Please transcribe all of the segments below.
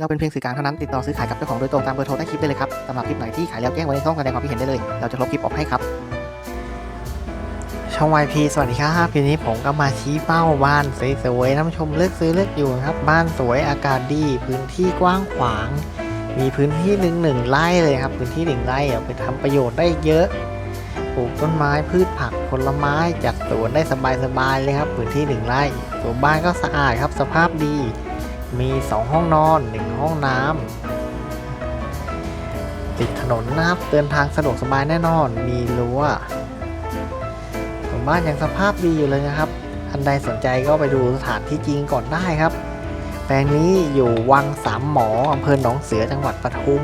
เราเป็นเพียงสื่อกลางเท่านั้นติดต่อซื้อขายกับเจ้าของโดยตรงตามเบอร์โทรใต้คลิปได้เลยครับสำหรับคลิปไหนที่ขายแล้วแจ้งไว้ในช่องแสดงความคิดเห็นได้เลย เราจะลบคลิปออกให้ครับ ช่อง YP สวัสดีครับทีนี้ผมก็มาชี้เป้าบ้านสวยๆท่านผู้ชมเลือกซื้อเลือกอยู่ครับ บ้านสวยอากาศดี พื้นที่กว้างขวาง มีพื้นที่หนึ่งหนึ่งไร่เลยครับ พื้นที่หนึ่งไร่เอาไปทำประโยชน์ได้เยอะปลูกต้นไม้พืชผักผลไม้จัดสวนได้สบายๆเลยครับ พื้นที่หนึ่งไร่ตัวบ้านก็สะอาดครับสภาพดี มี 2 ห้องนอน 1 ห้องน้ำติดถนนนะครับเดินทางสะดวกสบายแน่นอน มีรั้วบ้านยังสภาพดีอยู่เลยนะครับท่านใดสนใจก็ไปดูสถานที่จริงก่อนได้ครับ แปลงนี้อยู่วังสามหมออำเภอหนองเสือจังหวัดปทุม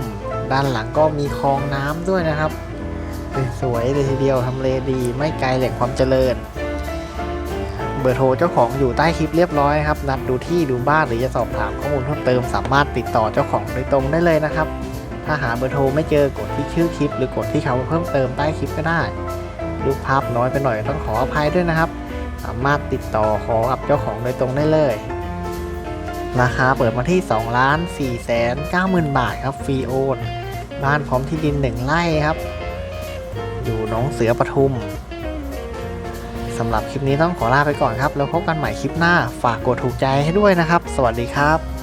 ด้านหลังก็มีคลองน้ำด้วยนะครับ สวยเลยทีเดียวทำเลดีไม่ไกลแหล่งความเจริญ บอร์โทรเจ้าของอยู่ใต้คลิปเรียบร้อยครับนัดดูที่ดูบ้านหรือจะสอบถามข้อมูลเพิ่มเติมสามารถติดต่อเจ้าของโดยตรงได้เลยนะครับ ถ้าหาเบอร์โทรไม่เจอกดที่ชื่อคลิป หรือกดที่คำเพิ่มเติมใต้คลิปก็ได้รูปภาพน้อยไปหน่อยต้องขออภัยด้วยนะครับ สามารถติดต่อขอกับเจ้าของโดยตรงได้เลยราคาเปิดมาที่2ล้าน4แสน9หมื่นบาทครับฟรีโอน บ้านพร้อมที่ดิน 1 ไร่ครับ อยู่หน้องเสือปทุม สำหรับคลิปนี้ต้องขอลาไปก่อนครับ แล้วพบกันใหม่คลิปหน้า ฝากกดถูกใจให้ด้วยนะครับ สวัสดีครับ